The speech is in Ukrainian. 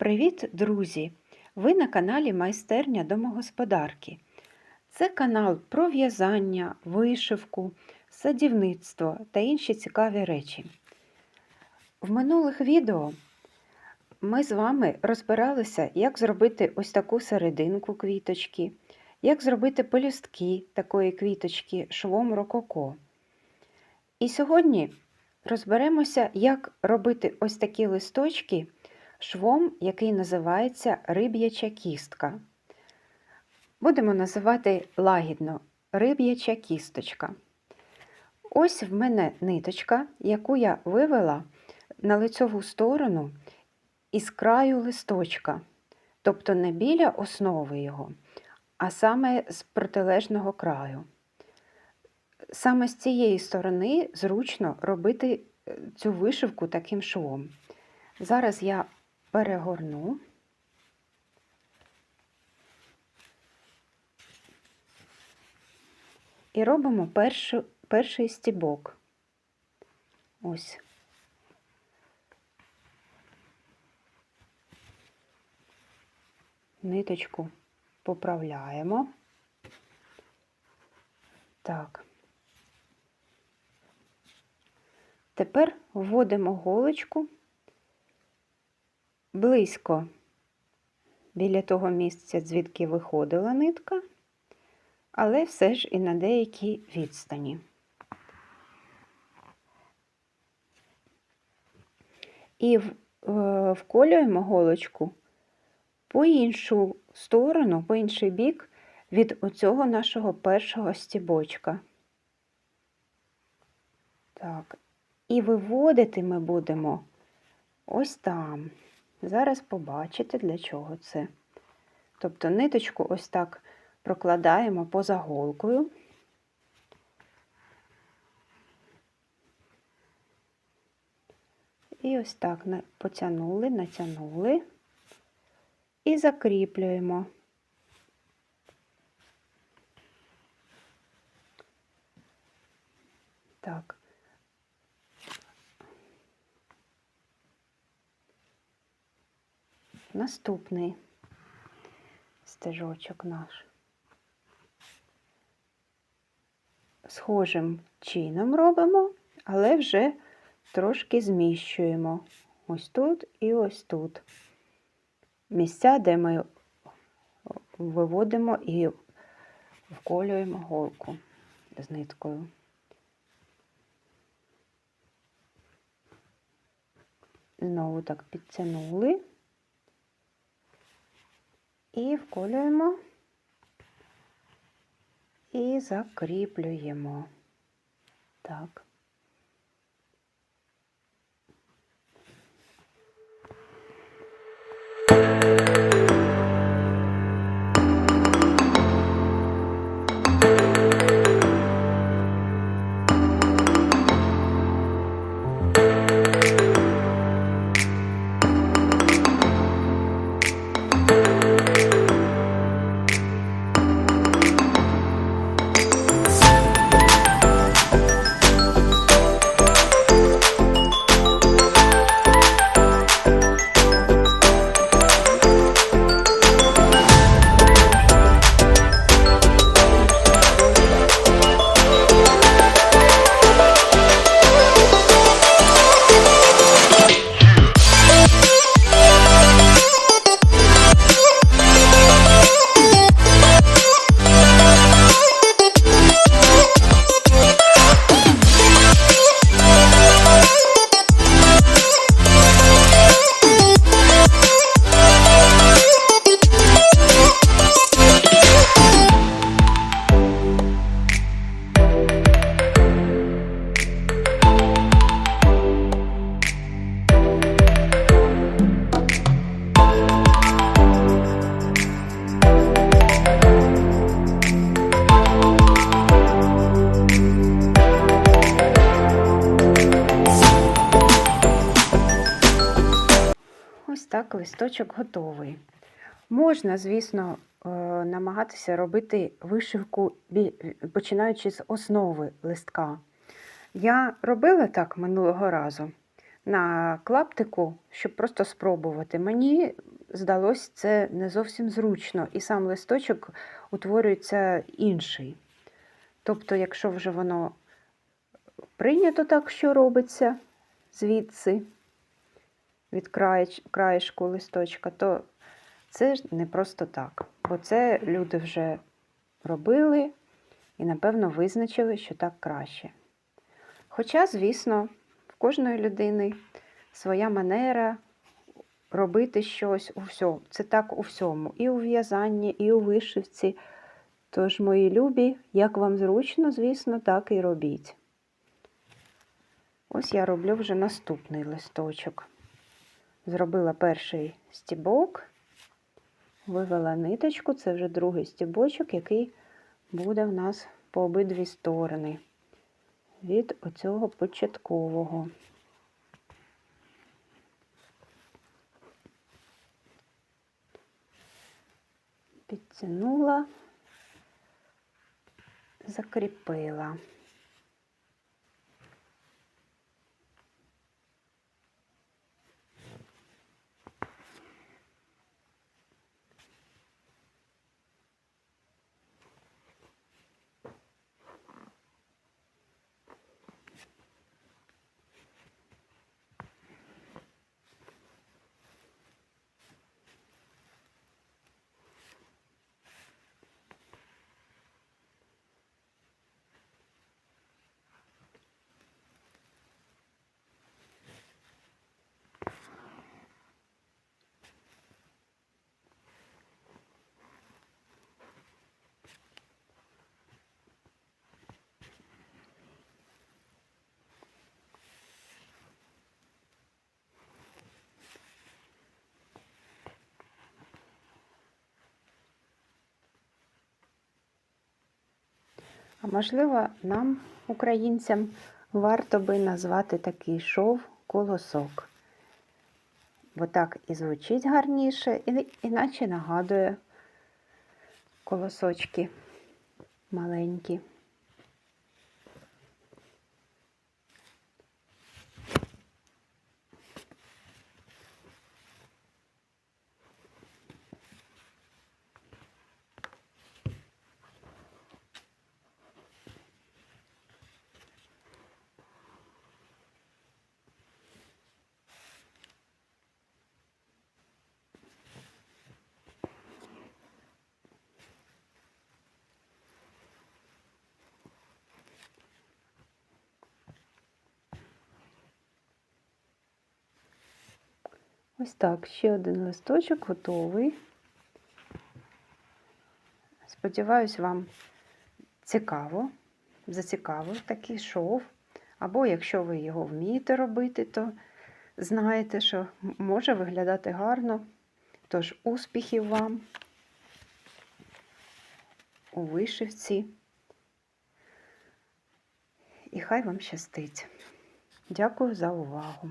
Привіт, друзі! Ви на каналі Майстерня домогосподарки. Це канал про в'язання, вишивку, садівництво та інші цікаві речі. В минулих відео ми з вами розбиралися, як зробити ось таку серединку квіточки, як зробити пелюстки такої квіточки швом рококо. І сьогодні розберемося, як робити ось такі листочки швом, який називається риб'яча кістка. Будемо називати лагідно риб'яча кісточка. Ось в мене ниточка, яку я вивела на лицьову сторону із краю листочка, тобто не біля основи його, а саме з протилежного краю. Саме з цієї сторони зручно робити е, цю вишивку таким швом. Зараз я перегорну. І робимо першу, перший стібок. Ось. Ниточку поправляємо. Так. Тепер вводимо голочку близько біля того місця, звідки виходила нитка, але все ж і на деякій відстані. І е, вколюємо голочку по іншу сторону, по інший бік від оцього нашого першого стібочка. Так, і виводити ми будемо ось там. Зараз побачите, для чого це. Тобто ниточку ось так прокладаємо поза голкою. І ось так потягнули, натягнули і закріплюємо. Так. Наступний стежочок наш. Схожим чином робимо, але вже трошки зміщуємо ось тут і ось тут. Місця, де ми виводимо і вколюємо голку з ниткою. Знову так підтягнули і вколюємо і закріплюємо. Так. Так листочок готовий. Можна, звісно, е, намагатися робити вишивку, починаючи з основи листка. Я робила так минулого разу. на клаптику, щоб просто спробувати. Мені здалось це не зовсім зручно, і сам листочок утворюється інший. Тобто, якщо вже воно прийнято так, що робиться звідси, від краєшку листочка, то це ж не просто так. Бо це люди вже робили і, напевно, визначили, що так краще. Хоча, звісно, в кожної людини своя манера робити щось у всьому. Це так у всьому. І у в'язанні, і у вишивці. Тож, мої любі, як вам зручно, звісно, так і робіть. Ось я роблю вже наступний листочок. Зробила перший стібок, вивела ниточку, це вже другий стібочок, який буде в нас по обидві сторони від оцього початкового. Підтягнула, закріпила. А можливо, нам, українцям, варто би назвати такий шов колосок. Бо так і звучить гарніше, і, іначе нагадує колосочки маленькі. Ось так, ще один листочок готовий. Сподіваюсь, вам цікаво, зацікавив такий шов. Або якщо ви його вмієте робити, то знаєте, що може виглядати гарно. Тож успіхів вам у вишивці. І хай вам щастить. Дякую за увагу.